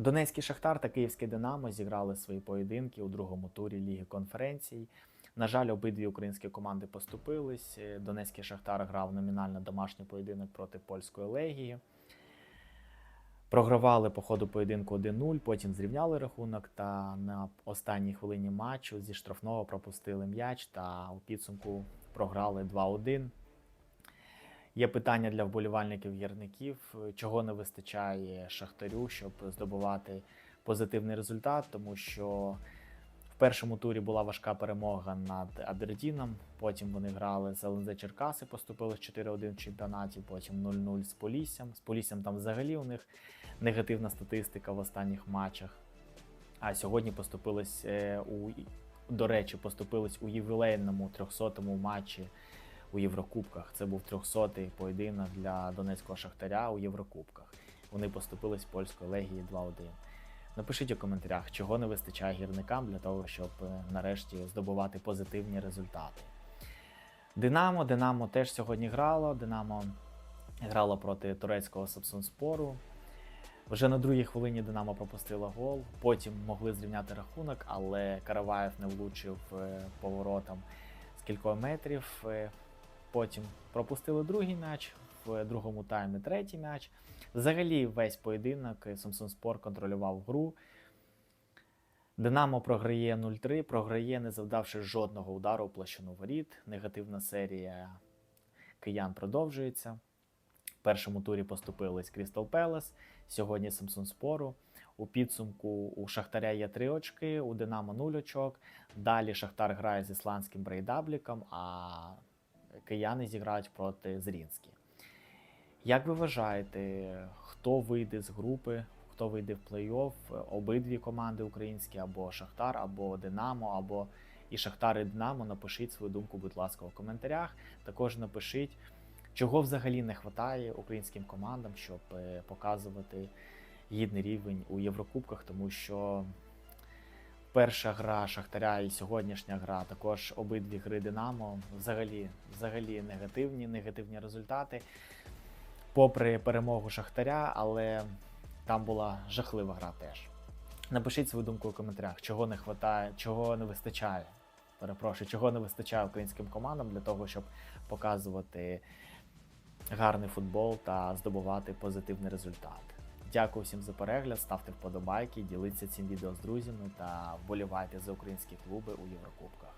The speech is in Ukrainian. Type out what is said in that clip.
Донецький Шахтар та Київське Динамо зіграли свої поєдинки у другому турі Ліги конференцій. На жаль, обидві українські команди поступились. Донецький Шахтар грав номінально домашній поєдинок проти польської легії. Програвали по ходу поєдинку 1-0, потім зрівняли рахунок та на останній хвилині матчу зі штрафного пропустили м'яч та у підсумку програли 2-1. Є питання для вболівальників гірників, чого не вистачає Шахтарю, щоб здобувати позитивний результат, тому що в першому турі була важка перемога над Абердіном. Потім вони грали з ЛНЗ Черкаси, поступили з 4-1 в чемпіонаті, потім 0-0 з Поліссям. З Поліссям там взагалі у них негативна статистика в останніх матчах. А сьогодні поступились е, у до речі, поступились у ювілейному 300-му матчі у Єврокубках. Це був 300-й поєдинок для Донецького Шахтаря у Єврокубках. Вони поступились польської легії 2-1. Напишіть у коментарях, чого не вистачає гірникам для того, щоб е, нарешті здобувати позитивні результати. Динамо. Динамо теж сьогодні грало. Динамо грало проти турецького Сапсунспору. Вже на другій хвилині Динамо пропустило гол. Потім могли зрівняти рахунок, але Караваєв не влучив е, поворотом з кількох метрів. Потім пропустили другий м'яч, в другому таймі третій м'яч. Взагалі, весь поєдинок Самсон Спор контролював гру. Динамо програє 0-3, програє, не завдавши жодного удару у площину воріт. Негативна серія киян продовжується. В першому турі поступились Крістал Пелес, сьогодні Самсон Спору. У підсумку у Шахтаря є 3 очки, у Динамо 0 очок. Далі Шахтар грає з ісландським брейдабліком, а кияни зіграють проти Зрінські. Як ви вважаєте, хто вийде з групи, хто вийде в плей-офф? Обидві команди українські, або Шахтар, або Динамо, або і Шахтар і Динамо. Напишіть свою думку, будь ласка, у коментарях. Також напишіть, чого взагалі не вистачає українським командам, щоб е, показувати гідний рівень у Єврокубках, тому що перша гра Шахтаря і сьогоднішня гра, також обидві гри Динамо, взагалі, взагалі негативні, негативні результати. Попри перемогу Шахтаря, але там була жахлива гра теж. Напишіть свою думку у коментарях, чого не хватає, чого не вистачає. Перепрошую, чого не вистачає українським командам для того, щоб показувати гарний футбол та здобувати позитивний результат. Дякую всім за перегляд, ставте вподобайки, діліться цим відео з друзями та вболівайте за українські клуби у Єврокубках.